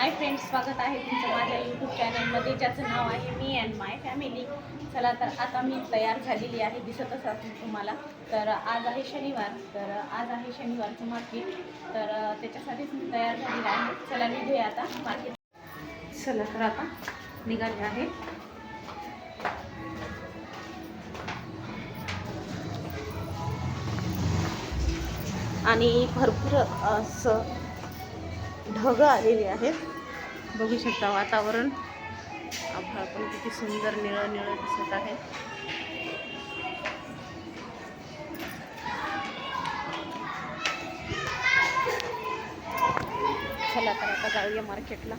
Hi friends स्वागत आहे तुमचं माझ्या यूट्यूब चॅनलमध्ये ज्याचं नाव आहे मी अँड माय फॅमिली चला तर आता मी तयार झालेली आहे दिसतच असेल तुम्हाला. तर आज आहे शनिवार तर आज आहे शनिवारचं मार्केट तर त्याच्यासाठीच मी तयार झालेली आहे. चला निघे आता मार्केट चला तर आता निघाले आहे. आणि भरपूर असं ढग आलेली आहेत. बघू शकता वातावरण. आभाळ पण किती सुंदर निळं निळं दिसत आहे. चला तर आता जाऊया मार्केटला.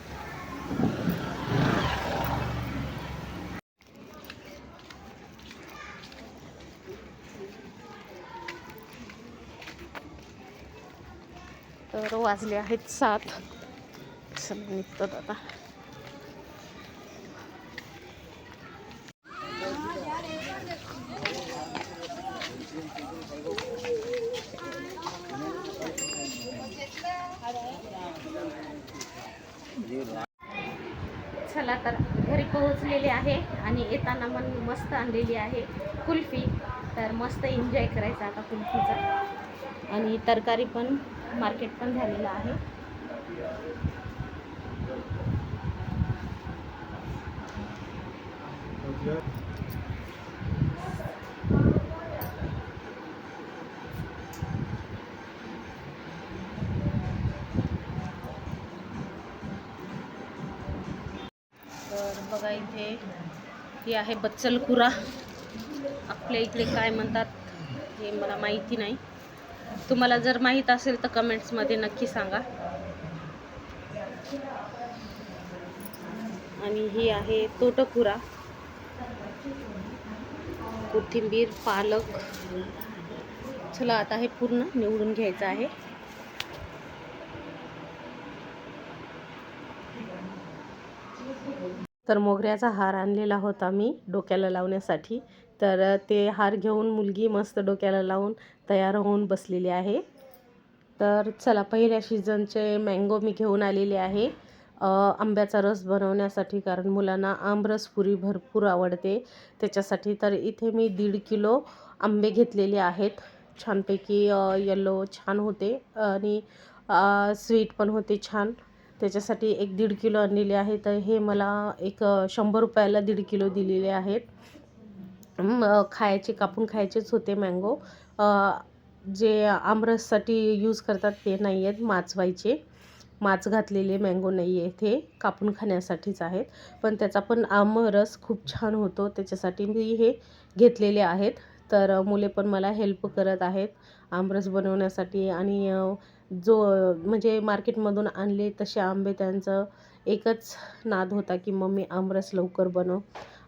तर वाजले आहेत सात. चला निघतात आता चला तर घरी पोहोचलेले आहे आणि येताना मन मस्त आणलेली आहे कुल्फी. तर मस्त एन्जॉय करायचा आता कुल्फीचा. आणि तरकारी पण मार्केट पण झालेलं आहे. बघा इथे ही आहे बच्चलखुरा. आपल्या इकडे काय म्हणतात हे मला माहिती नाही. तुम्हाला जर माहीत असेल तर कमेंट्समध्ये नक्की सांगा. आणि ही आहे तोटखुरा. कोथिंबीर पालक. चला आता हे पूर्ण निवडून घ्यायचं आहे. तर मोगऱ्याचा हार आणलेला होता मी डोक्याला लावण्यासाठी. तर ते हार घेऊन मुलगी मस्त डोक्याला लावून तयार होऊन बसलेली आहे. तर चला पहिल्या सीझनचे मँगो मी घेऊन आलेले आहे. आंब्याचा रस बनवण्यासाठी कारण मुलांना आमरस पुरी भरपूर आवडते. त्याच्यासाठी तर इथे मी दीड किलो आंबे घेतलेले आहेत. छानपैकी येल्लो छान होते आणि स्वीट पण होते छान. त्याच्यासाठी एक दीड किलो आणलेले आहे. तर हे मला एक शंभर रुपयाला दीड किलो दिलेले आहेत. खायचे कापून खायचेच होते मँगो जे आमरससाठी यूज करतात ते नाही आहेत माचवायचे माच घातलेले मँगो नाही आहे ते कापून खाण्यासाठीच आहेत. पण त्याचा पण आमरस खूप छान होतो त्याच्यासाठी मी हे घेतलेले आहेत. तर मुले पण मला हेल्प करत आहेत आमरस बनवण्यासाठी. आणि जो म्हणजे मार्केटमधून आणले तसे आंबे त्यांचं एकच नाद होता की मम्मी आमरस लवकर बनव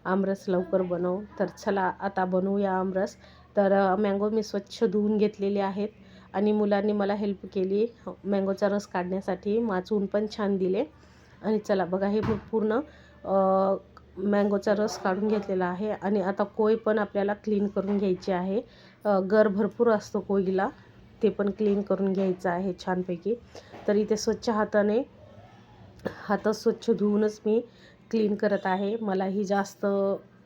आमरस लवकर बनव. तर चला आता बनवूया आमरस तर मँगो मी स्वच्छ धुवून घेतलेले आहेत. आणि मुलांनी मला हेल्प केली मँगोचा रस काढण्यासाठी. माचून पण छान दिले. आणि चला बघा हे पूर्ण मँगोचा रस काढून घेतलेला आहे. आणि आता कोय पण आपल्याला क्लीन करून घ्यायची आहे. गर भरपूर असतो कोयीला. ते पण क्लीन करून घ्यायचं आहे छानपैकी. तर इथे स्वच्छ हाताने हात स्वच्छ धुवूनच मी क्लीन करत आहे. मलाही जास्त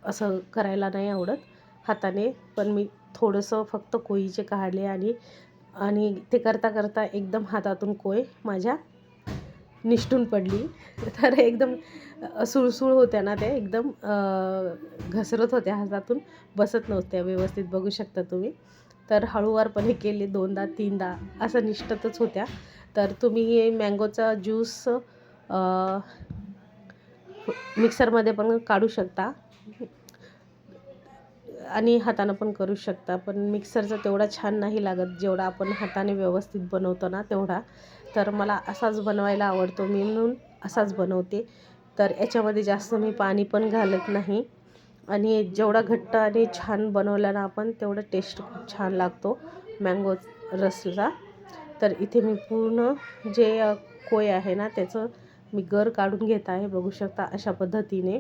असं करायला नाही आवडत हाताने. पण मी थोडंसं फक्त कोयीचे काढले आणि आणि ते करता करता एकदम हातातून कोय माझ्या निष्ठून पडली. तर एकदम सुळसुळ होत्या ना त्या एकदम घसरत होत्या हातातून बसत नव्हत्या व्यवस्थित बघू शकता तुम्ही. तर हळूवारपणे केले दोनदा तीनदा असं निष्ठतच होत्या. तर तुम्ही हे मँगोचा ज्यूस मिक्सरमध्ये पण काढू शकता. आणि हातानं पण करू शकता पण मिक्सरचा तेवढा छान नाही लागत जेवढा आपण हाताने व्यवस्थित बनवतो ना तेवढा तर मला असाच बनवायला आवडतो. मी म्हणून असाच बनवते. तर याच्यामध्ये जास्त मी पाणी पण घालत नाही. आणि जेवढा घट्ट आणि छान बनवला ना आपण तेवढं टेस्ट खूप छान लागतो मँगो रसला. तर इथे मी पूर्ण जे कोय आहे ना त्याचं मी गर काढून घेत आहे बघू शकता अशा पद्धतीने.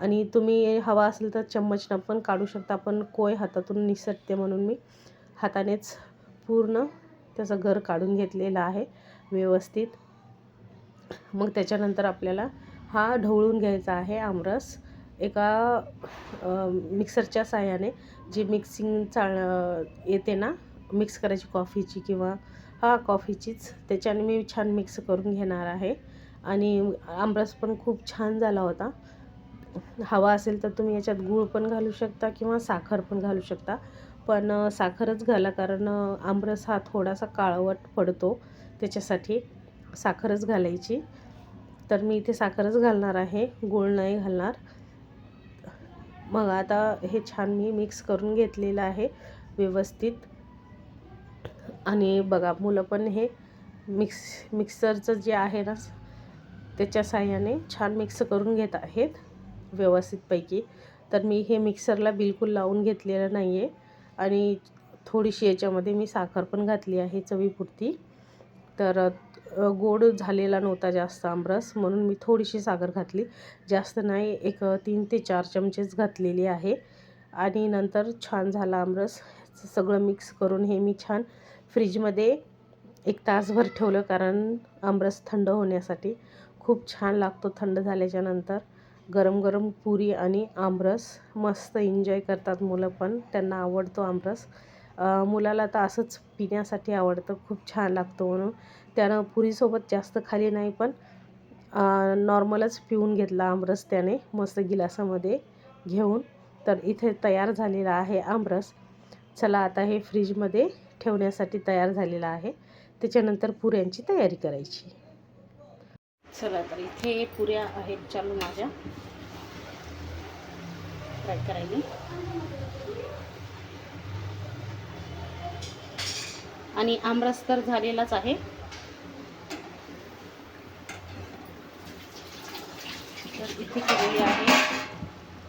आणि तुम्ही हवा असेल तर चम्मचनं पण काढू शकता. पण कोय हातातून निसटते म्हणून मी हातानेच पूर्ण त्याचं घर काढून घेतलेलं आहे व्यवस्थित. मग त्याच्यानंतर आपल्याला हा ढवळून घ्यायचा आहे आमरस. एका मिक्सरच्या साह्याने जी मिक्सिंग चाळ येते ना मिक्स करायची कॉफीची किंवा हा कॉफीचीच त्याच्याने मी छान मिक्स करून घेणार आहे. आणि आमरस पण खूप छान झाला होता. हवा असेल तर तुम्ही याच्यात गूळ पण घालू शकता किंवा साखर पण घालू शकता. पण साखरच घाला कारण आमरस हा थोडासा काळवट पडतो त्याच्यासाठी साखरच घालायची. तर मी इथे साखरच घालणार आहे गूळ नाही घालणार. मग आता हे छान मी मिक्स करून घेतलेलं आहे व्यवस्थित. आणि बघा मुलं पण हे मिक्स मिक्सरचं जे आहे ना त्याच्या साहाय्याने छान मिक्स करून घेत आहेत. व्यवस्थितपैकी. तर मी हे मिक्सरला बिलकुल लावून घेतलेलं नाही आहे आणि थोडीशी याच्यामध्ये मी साखर पण घातली आहे चवीपुरती. तर गोड झालेला नव्हता जास्त आमरस म्हणून मी थोडीशी साखर घातली. जास्त नाही एक तीन ते चार चमचेच घातलेली आहे. आणि नंतर छान झाला आमरस. सगळं मिक्स करून हे मी छान फ्रीजमध्ये एक तासभर ठेवलं कारण आमरस थंड होण्यासाठी खूप छान लागतो थंड झाल्याच्यानंतर गरम गरम पुरी आणि आमरस. मस्त एन्जॉय करतात मुलं पण. त्यांना आवडतो आमरस. मुलाला तर असंच पिण्यासाठी आवडतं. खूप छान लागतो म्हणून. त्यानं पुरीसोबत जास्त खाली नाही पण नॉर्मलच पिऊन घेतला आमरस त्याने मस्त गिलासामध्ये घेऊन. तर इथे तयार झालेला आहे आमरस. चला आता हे फ्रीजमध्ये ठेवण्यासाठी तयार झालेलं आहे. त्याच्यानंतर पुऱ्यांची तयारी करायची. चला तर इथे पुऱ्या आहेत चालू माझ्या. फ्राय करायला. आणि आमरस तर झालेलाच आहे. तर इथे केलेली आहे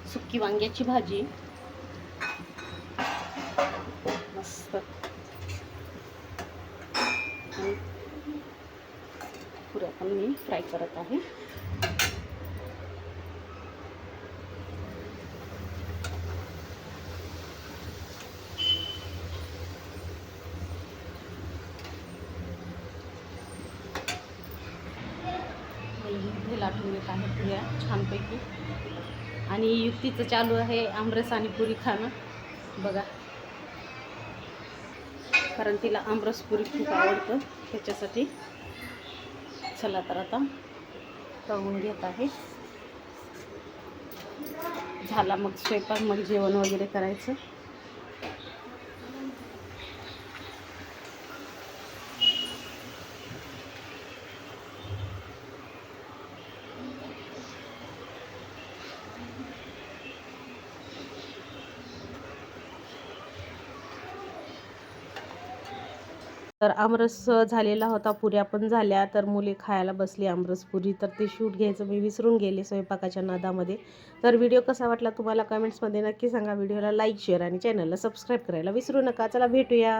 सुकी वांग्याची भाजी. मस्त. आणि पुऱ्या पण मी फ्राय करत आहे. हे लाटून घेत आहे पुऱ्या छानपैकी. आणि युक्तीचं चालू आहे आमरस आणि पुरी खाणं. बघा. कारण तिला आमरस पुरी खूप आवडतं. त्याच्यासाठी चला तर आता तळून घेत आहे. झाला मग स्वयंपाक मग जेवण वगैरे करायचं. तर आमरस झालेला होता पुऱ्या पण झाल्या तर मुले खायला बसली आमरस पुरी. तर ते शूट घ्यायचं मी विसरून गेले स्वयंपाकाच्या नादामध्ये. तर व्हिडिओ कसा वाटला तुम्हाला कमेंट्समध्ये नक्की सांगा. व्हिडिओला लाईक शेअर आणि चॅनलला सबस्क्राईब करायला विसरू नका. चला भेटूया.